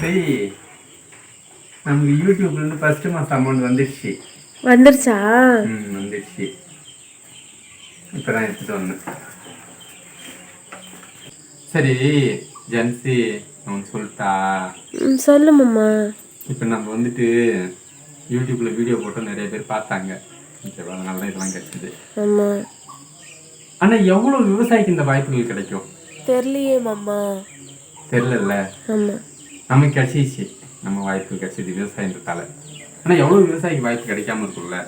சரி. நமக்கு யூடியூப்ல இருந்து ஃபர்ஸ்ட் மாசம் அமௌண்ட் வந்துடுச்சு வந்துருச்சா? ம் வந்துடுச்சு இப்பதான் எடுத்துட்டு வந்தேன். சரி ஜென்சி அவன் சொல்லிட்டா. ம் சொல்லு மாமா. இப்போ நம்ம வந்துட்டு யூடியூப்ல வீடியோ போட்டு நிறைய பேர் பார்த்தாங்க. ஓகேவா அதனால தான் இதெல்லாம் கிடைச்சது. ஆமா. ஆனா எவ்வளவு விவசாயிக்கு இந்த வாய்ப்புகள் கிடைக்கும்? தெரியலையே மாமா. தெரியல ஆமா. நமக்கு கிடைச்சிச்சு நம்ம வாய்ப்பு கிடைச்சது விவசாயன்றதால ஆனா எவ்வளவு விவசாயிக்கு வாய்ப்பு கிடைக்காம இருக்கும்ல?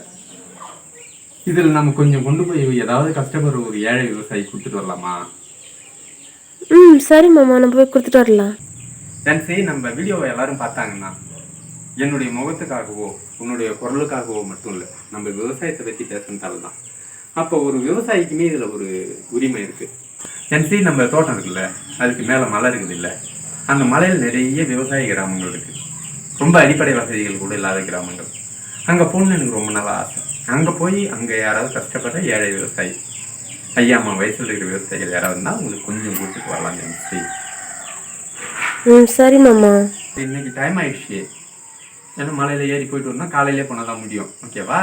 இதுல நம்ம கொஞ்சம் கொண்டு போய் ஏதாவது கஷ்டப்படுற ஒரு ஏழை விவசாயி கொடுத்துட்டு வரலாமா? ம் சரி மாமா நம்ம போய் கொடுத்துட்டு வரலாம். ஜென்சி நம்ம வீடியோவை எல்லாரும் பார்த்தாங்கன்னா என்னுடைய முகத்துக்காகவோ உன்னுடைய குரலுக்காகவோ மட்டும் இல்லை நம்ம விவசாயத்தை பற்றி பேசுனதால தான் அப்போ ஒரு விவசாயிக்குமே இதில் ஒரு உரிமை இருக்கு. ஜென்சி நம்ம தோட்டம் இருக்குல்ல அதுக்கு மேலே மலை இருக்குது இல்லை அந்த மலையில் நிறைய விவசாய கிராமங்கள் இருக்கு. ரொம்ப அடிப்படை வசதிகள் கூட இல்லாத கிராமங்கள். அங்கே போகணுன்னு எனக்கு ரொம்ப நாள் ஆசை. அங்கே போய் அங்கே யாராவது கஷ்டப்படுற ஏழை விவசாயி ஐயா அம்மா வயசுல இருக்கிற விவசாயிகள் யாராவது இருந்தால் உங்களுக்கு கொஞ்சம் கூட்டிட்டு வரலாம் ஜென்சி ம் சரி மாமா. இன்னைக்கு டைம் ஆயிடுச்சு. ஏன்னா மலையில ஏறி போயிட்டு வரணும் காலையிலே போனால் தான் முடியும் ஓகேவா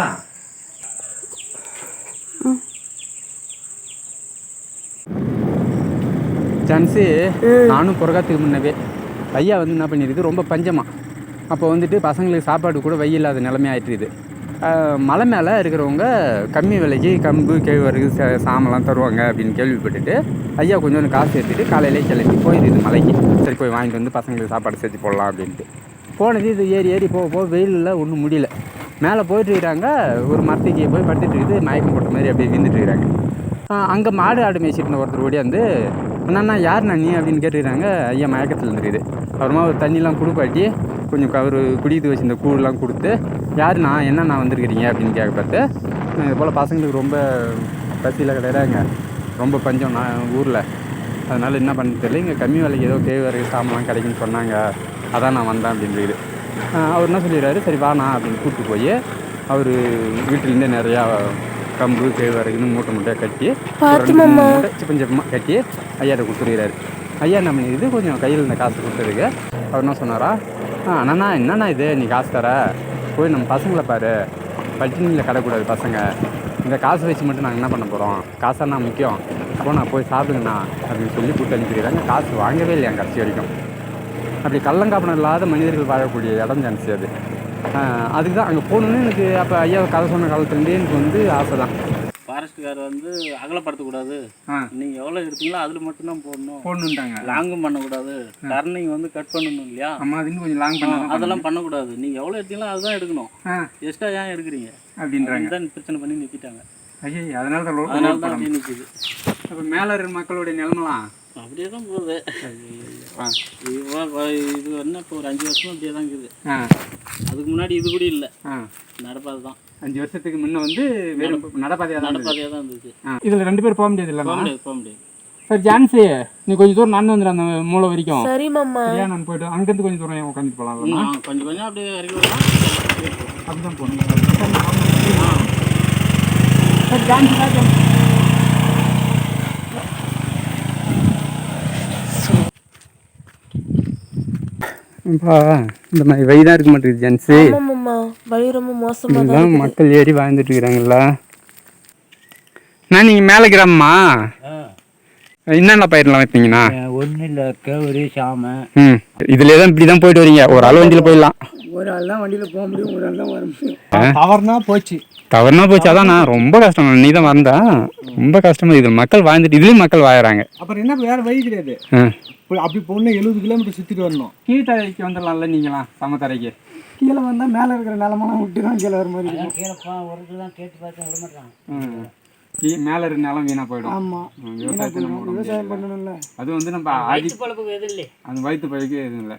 சான்ஸு நானும் பிறகாத்துக்கு முன்னவே ஐயா வந்து என்ன பண்ணிருக்கு ரொம்ப பஞ்சமா. அப்போ வந்துட்டு பசங்களுக்கு சாப்பாடு கூட வை இல்லாத நிலைமை ஆயிட்டுருது. மலை மேலே இருக்கிறவங்க கம்மி விலைக்கு கம்பு கேழ்வரகு சாமெல்லாம் தருவாங்க அப்படின்னு கேள்விப்பட்டுட்டு ஐயா கொஞ்சோண்டு காசு எடுத்துட்டு காலையிலே கிளம்பி போயிருது மலைக்கு. சரி போய் வாங்கிட்டு வந்து பசங்களுக்கு சாப்பாடு சேர்த்து போடலாம் அப்படின்ட்டு. போனது இது ஏறி ஏறி போக போக வெயிலில் ஒன்றும் முடியல. மேலே போயிட்டு இருக்கிறாங்க ஒரு மரத்துக்கு போய் படுத்துட்டு இருக்குது மயக்கம் போட்ட மாதிரி அப்படியே விழுந்துட்டு இருக்கிறாங்க. அங்கே மாடு ஆடு மேய்ச்சிட்டு ஒருத்தர் ஓடியாந்து அண்ணா யாருண்ணா நீ அப்படின்னு கேட்டுக்கிறாங்க. ஐயா மயக்கத்தில் இருந்துருக்குது அப்புறமா ஒரு தண்ணிலாம் குடுப்பாட்டி கொஞ்சம் கவர் குடித்து வச்சிருந்த கூழ்லாம் கொடுத்து யாருண்ணா என்னண்ணா வந்திருக்கிறீங்க அப்படின்னு கேட்க பார்த்து இது போல் பசங்களுக்கு ரொம்ப பசியில் கிடையாதுங்க ரொம்ப பஞ்சம் நான் ஊரில். அதனால் என்ன பண்ண தெரியல இங்கே கம்மி விலைக்கு ஏதோ கேழ்வரகு சாமான்லாம் கிடைக்குன்னு சொன்னாங்க. அதான் நான் வந்தேன் அப்படின்றது அவர் என்ன சொல்லிடுறாரு சரி வாண்ணா அப்படின்னு கூப்பிட்டு போய் அவர் வீட்டிலேருந்தே நிறையா கம்பு கேழ்வரகுன்னு மூட்டை மூட்டையாக கட்டி மூட்டை சிப்பம் சிப்பமாக கட்டி ஐயாட்ட கொடுத்துருக்கிறாரு. ஐயா என்ன பண்ணிடுது கொஞ்சம் கையில் இந்த காசு கொடுத்ததுக்கு அவர் என்ன சொன்னாரா? ஆ அண்ணா என்னண்ணா இது? நீ காசு தர. போய் நம்ம பசங்களை பாரு. பட்டினியில் கடக்கூடாது பசங்க. இந்த காசு வச்சு மட்டும் நாங்கள் என்ன பண்ண போகிறோம் காசாண்ணா முக்கியம். போனா போய் சாப்பிடுங்கண்ணா. அப்படின்னு சொல்லி கூப்பிட்டு அனுப்பிடுறாங்க காசு வாங்கவே இல்லையா கடைசி வரைக்கும். அப்படி கள்ளங்காப்பனம் இல்லாத மனிதர்கள் வாழக்கூடிய இடம் ஜான்சி அது. அதுக்கு தான் அங்கே போகணுன்னு எனக்கு அப்போ ஐயா கதை சொன்ன காலத்துலேருந்தே எனக்கு வந்து ஆசை தான் ஃபாரஸ்ட்கார் வந்து அகலப்படுத்தக்கூடாது. நீங்கள் எவ்வளோ இருக்கீங்களோ அதில் மட்டும்தான் போடணும். போடணுன்ட்டாங்க லாங்கும் பண்ணக்கூடாது. டர்னிங் வந்து கட் பண்ணணும் இல்லையா? அம்மா அதுன்னு கொஞ்சம் லாங் பண்ண அதெல்லாம் பண்ணக்கூடாது. நீங்கள் எவ்வளோ எடுத்தீங்களோ அதுதான் எடுக்கணும். எக்ஸ்ட்ரா ஏன் எடுக்கிறீங்க? அப்படின்றாங்க. இதுதான் பிரச்சனை பண்ணி நிற்கிட்டாங்க ஐயா அதனால தான் அதனால தான் நிற்கிது அப்போ மேலே மக்களுடைய நிலமெல்லாம் அப்படியே தான் போகுது இது என்ன இப்போ ஒரு அஞ்சு வருஷம் அப்படியே தான் இருக்குது அதுக்கு முன்னாடி இது கூட இல்லை. ஆ. நடப்பாது தான் அஞ்சு வருஷத்துக்கு முன்ன வந்து வெறும் நடப்பாதையாக தான். நடப்பாதையாக தான் இருந்துச்சு இதில் ரெண்டு பேர் போக முடியாது போக இல்லைண்ணா முடியாது போக முடியாது. சார் ஜான்சி நீ கொஞ்சம் தூரம் நடந்து வந்துடு அந்த மூளை வரைக்கும். சரி மாமா. சரியா நான் போயிட்டு அங்கேருந்து கொஞ்சம் தூரம் உட்காந்துட்டு போகலாம் கொஞ்சம் கொஞ்சம் அப்படியே அப்படிதான் போகணும். சார் ஜான்சி தான் அப்பா, இந்த மாதிரி வழிதான் இருக்க மாட்டேங்குது ஜென்ஸு. வழி ரொம்ப மோசமா தான் இதுதான் மக்கள் ஏறி வாழ்ந்துட்டு இருக்கிறாங்களா நான் நீங்கள் மேலே கிராமமா என்னென்ன பயிரெலாம் வைப்பீங்கண்ணா? ஒன்றும் இல்லை கேவரு சாமை. ம். இதுலேயே தான் இப்படி தான் போயிட்டு வரீங்க. ஒரு ஆள் வண்டியில் போயிடலாம். ஒரு ஆள் தான் வண்டியில் போக முடியும் ஒரு ஆள் தான் வர முடியும். தவறுனா போச்சு. தவறுனா போச்சு அதான் நான் ரொம்ப கஷ்டம் நீ தான் வந்தா ரொம்ப கஷ்டமா இது மக்கள் வாழ்ந்துட்டு இதுலேயும் மக்கள் வாழறாங்க. அப்புறம் என்ன வேற வழி கிடையாது. அப்படி போகணும் எழுபது கிலோமீட்டர் சுற்றிட்டு வரணும். கீழ்த்தரைக்கு வந்துடலாம்ல நீங்களாம் சமத்தரைக்கு கீழே வந்தால் மேலே இருக்கிற நிலமெல்லாம் விட்டு தான் கீழே வர மாதிரி இருக்கும் ம். கீ- மேல இருக்க நிலம் வீணா போயிடும். ஆமாம் ம், விவசாயத்தை நம்ம விவசாயம். பண்ணணும்ல. அது வந்து நம்ம ஆதி பழப்புக்கு எது இல்லை. அந்த வயிற்று பழக்கு எதுவும் இல்லை.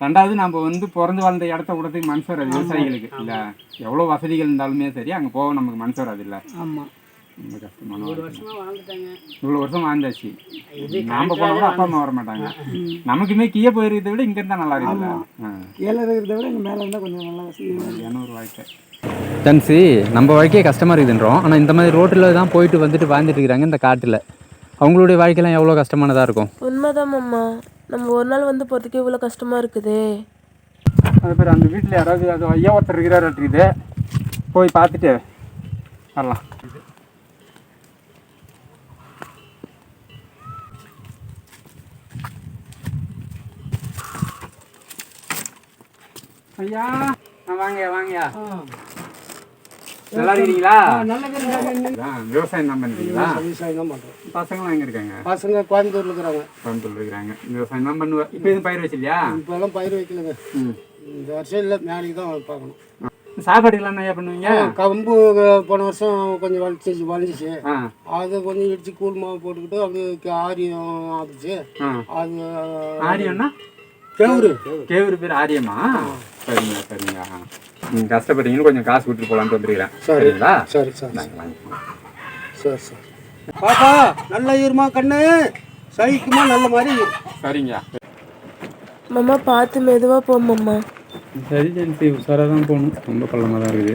ரெண்டாவது நம்ம வந்து பிறந்து வாழ்ந்த இடத்த விடறதுக்கு மனசு வராது விவசாயிகளுக்கு. இல்ல எவ்வளவு வசதிகள் இருந்தாலுமே சரி அங்க போக நமக்கு மனசு வராது இல்ல. ஆமாம் ரொம்ப கஷ்டமான இவ்வளவு வருஷம் வாழ்ந்தாச்சு. நாம போனா கூட அப்பா அம்மா வர மாட்டாங்க நமக்குமே கீழே போயிருக்கிறத விட இங்க இருந்தா நல்லா இருக்குல்ல. கீழே இருக்கிறத விட இங்கே மேலே இருந்தால் கொஞ்சம் நல்லா சரியான ஒரு வாழ்க்கை ஜன்சி நம்ம வாழ்க்கையே கஷ்டமாக இருக்குதுன்றோம். ஆனால் இந்த மாதிரி ரோட்டில் தான் போயிட்டு வந்துட்டு வாழ்ந்துட்டு இருக்கிறாங்க இந்த காட்டில். அவங்களுடைய வாழ்க்கைலாம் எவ்வளோ கஷ்டமானதாக இருக்கும்? உண்மைதான் மாமா. நம்ம ஒரு நாள் வந்து போகிறதுக்கே இவ்வளோ கஷ்டமாக இருக்குதே. அது பேர் அந்த வீட்டில் யாராவது அது ஐயா ஒருத்தர் இருக்கிறாரு இருக்குது போய் பார்த்துட்டு வரலாம். ஐயா. ஆ, வாங்க வாங்கயா நல்லா இருக்கிறீங்களா ஆ, விவசாயம் தான் பண்ணுறீங்களா விவசாயம் தான் பண்ணுறோம் பசங்களாம் எங்கே இருக்காங்க? பசங்க கோயம்புத்தூர்ல இருக்கிறாங்க. கோயம்புத்தூர்ல இருக்கிறாங்க. விவசாயம் தான் பண்ணுவேன் இப்போ எதுவும் பயிர் வச்சில்லையா இப்போல்லாம் பயிர் வைக்கலங்க. இந்த வருஷம் இல்லை நாளைக்கு தான் பார்க்கணும். சாப்பாடுக்கெல்லாம் என்ன பண்ணுவீங்க? கம்பு போன வருஷம் கொஞ்சம் வலிச்சிச்சு வலிஞ்சிச்சு. அது கொஞ்சம் இடிச்சு கூழ் மாவு போட்டுக்கிட்டு அப்படியே ஆரியம் ஆகுச்சு அது ஆரியம்னா? கேவுரு. கேவுரு பேர் ஆரியமா சரிங்க சரிங்க. ஆ. நீங்க கஷ்டப்பட்டீங்கன்னு கொஞ்சம் காசு கொடுத்துட்டு போலான்ட்டு வந்துருக்கிறேன் சரி. சரிங்களா? சரி சரி. சரி. சரி பாப்பா நல்ல ஈரமா கண்ணு. சகிக்குமா நல்ல மாதிரி. சரிங்க. மாமா பார்த்து மெதுவாக போ மாமா. சரி ஜென்சி உஷாராக தான் போகணும். ரொம்ப பள்ளமாக தான் இருக்குது.